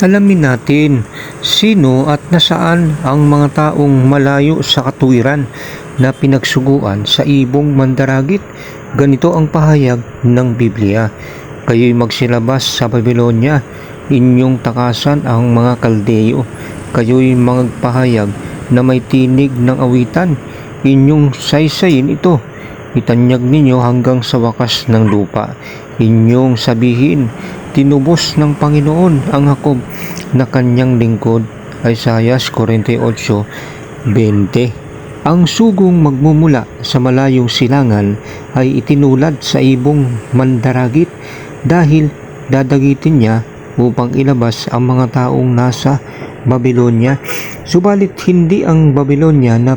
Alamin natin sino at nasaan ang mga taong malayo sa katuwiran na pinagsuguan sa ibong mandaragit. Ganito ang pahayag ng Biblia. Kayo'y magsilabas sa Babylonia, inyong takasan ang mga kaldeyo. Kayo'y magpahayag na may tinig ng awitan, inyong saysayin ito. Itanyag ninyo hanggang sa wakas ng lupa. Inyong sabihin, tinubos ng Panginoon ang Hakob na kanyang lingkod. Isaiah 48:20 Ang sugong magmumula sa malayong silangan ay itinulad sa ibong mandaragit dahil dadagitin niya upang ilabas ang mga taong nasa Babylonia. Subalit hindi ang Babylonia na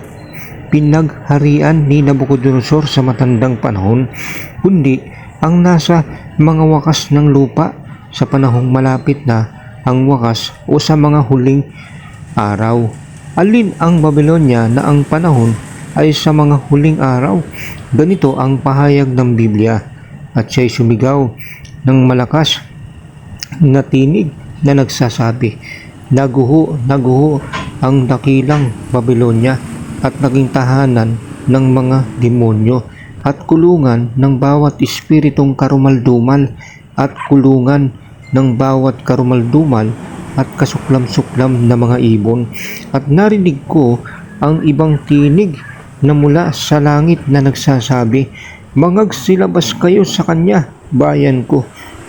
pinagharian ni Nabucodonosor sa matandang panahon, kundi ang nasa mga wakas ng lupa sa panahong malapit na ang wakas o sa mga huling araw. Alin ang Babylonia na ang panahon ay sa mga huling araw. Ganito ang pahayag ng Biblia at siya'y sumigaw ng malakas na tinig na nagsasabi, Naguho, naguho ang dakilang Babylonia at naging tahanan ng mga demonyo at kulungan ng bawat espiritong karumaldumal at kulungan ng bawat karumaldumal at kasuklam-suklam na mga ibon. At narinig ko ang ibang tinig na mula sa langit na nagsasabi, Mangagsilabas kayo sa kanya, bayan ko,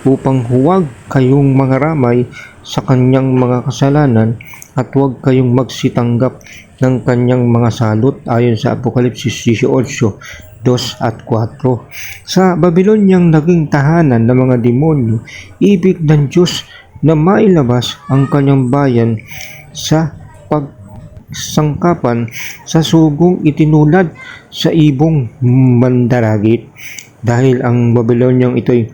upang huwag kayong mga ramay sa kanyang mga kasalanan at huwag kayong magsitanggap ng kanyang mga salot ayon sa Apokalipsis 18, 2 at 4. Sa Babylonyang naging tahanan ng mga demonyo, ibig ng Diyos na mailabas ang kanyang bayan sa pagsangkapan sa sugong itinulad sa ibong mandaragit dahil ang Babylonyang ito'y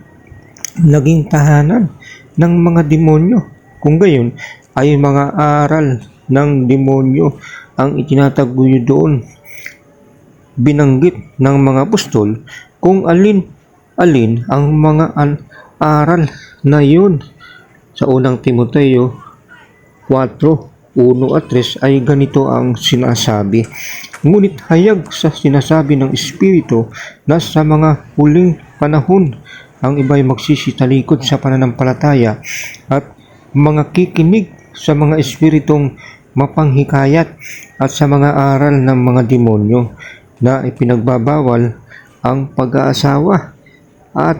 naging tahanan ng mga demonyo. Kung gayon ay mga aral ng demonyo ang itinataguyod doon. Binanggit ng mga apostol kung alin-alin ang mga aral na yun. Sa unang Timoteo 4, 1 at 3 ay ganito ang sinasabi. Ngunit hayag sa sinasabi ng Espiritu na sa mga huling panahon ang iba'y magsisitalikod sa pananampalataya at mga kikinig sa mga espiritong mapanghikayat at sa mga aral ng mga demonyo na ipinagbabawal ang pag-aasawa at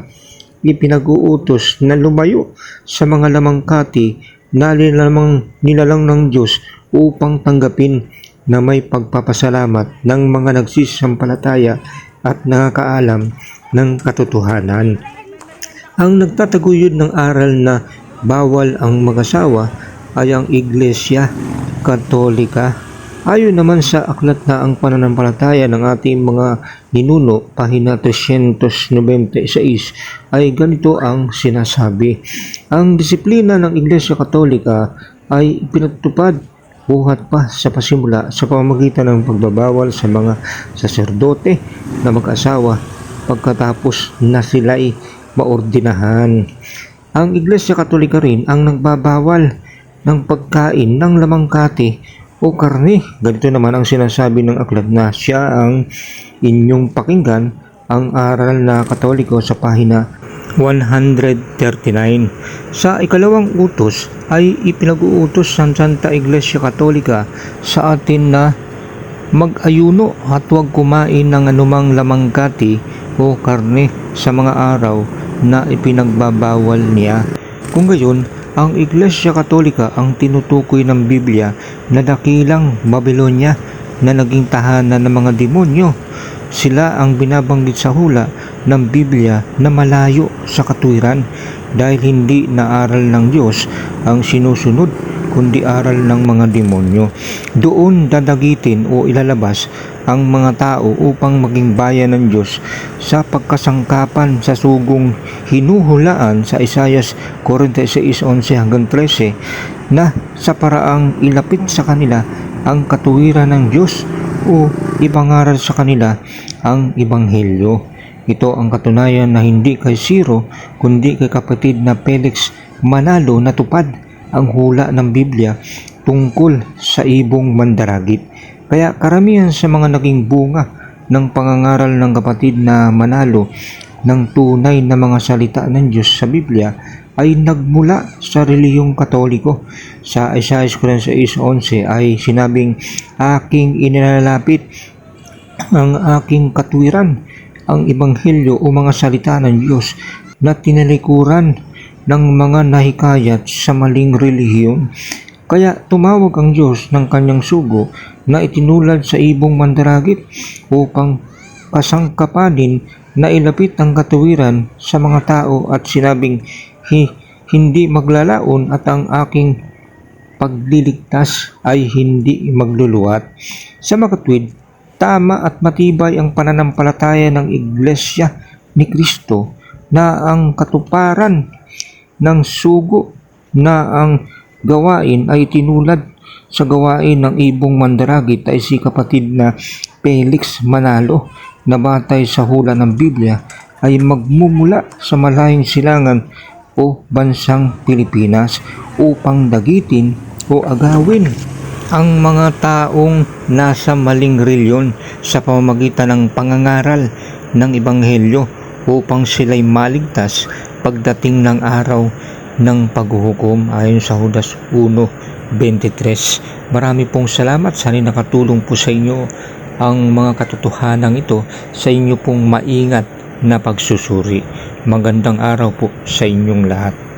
ipinag-uutos na lumayo sa mga lamangkati na nilalang, nilalang ng Diyos upang tanggapin na may pagpapasalamat ng mga nagsisampalataya at nakakaalam ng katotohanan. Ang nagtataguyod ng aral na bawal ang mag-asawa ay ang Iglesia Katolika. Ayon naman sa aklat na ang pananampalataya ng ating mga ninuno, pahina 396, ay ganito ang sinasabi. Ang disiplina ng Iglesia Katolika ay pinatupad buhat pa sa pasimula sa pamamagitan ng pagbabawal sa mga saserdote na mag-asawa pagkatapos na sila'y maordinahan. Ang Iglesia Katolika rin ang nagbabawal ng pagkain ng lamangkati o karne. Ganito naman ang sinasabi ng aklat na siya ang inyong pakinggan ang aral na katoliko sa pahina 139. Sa ikalawang utos ay ipinag-uutos ng Santa Iglesia Katolika sa atin na mag-ayuno at huwag kumain ng anumang lamangkati o karne sa mga araw na ipinagbabawal niya. Kung gayon, ang Iglesia Katolika ang tinutukoy ng Biblia na dakilang Babylonia na naging tahanan ng mga demonyo. Sila ang binabanggit sa hula ng Biblia na malayo sa katuwiran dahil hindi naaral ng Diyos ang sinusunod kundi aral ng mga demonyo. Doon dadagitin o ilalabas ang mga tao upang maging bayan ng Diyos sa pagkasangkapan sa sugong hinuhulaan sa Isayas 46:11 hanggang 13 na sa paraang ilapit sa kanila ang katuwiran ng Diyos o ipangaral sa kanila ang Ebanghelyo. Ito ang katunayan na hindi kay Siro kundi kay kapatid na Felix Manalo natupad ang hula ng Biblia tungkol sa ibong mandaragit. Kaya karamihan sa mga naging bunga ng pangangaral ng kapatid na manalo ng tunay na mga salita ng Diyos sa Biblia ay nagmula sa reliyong katoliko. Sa Isaiah 6.11 ay sinabing, Aking inilalapit ang aking katwiran, ang ebanghelyo o mga salita ng Diyos na tinalikuran ng mga nahikayat sa maling relihiyon. Kaya tumawag ang Diyos ng kanyang sugo na itinulad sa ibong mandaragit upang kasangkapanin na ilapit ang katuwiran sa mga tao at sinabing hi, hindi maglalaon at ang aking pagliligtas ay hindi magluluwat. Sa makatwid, tama at matibay ang pananampalataya ng Iglesia ni Kristo na ang katuparan ng sugo na ang gawain ay tinulad sa gawain ng ibong mandaragit ay si kapatid na Felix Manalo na batay sa hula ng Biblia ay magmumula sa malayong silangan o bansang Pilipinas upang dagitin o agawin ang mga taong nasa maling reliyon sa pamamagitan ng pangangaral ng Ebanghelyo upang sila'y maligtas pagdating ng araw ng paghuhukom ayon sa Judas 1.23. Marami pong salamat. Sana nakatulong po sa inyo ang mga katotohanan ito sa inyo pong maingat na pagsusuri. Magandang araw po sa inyong lahat.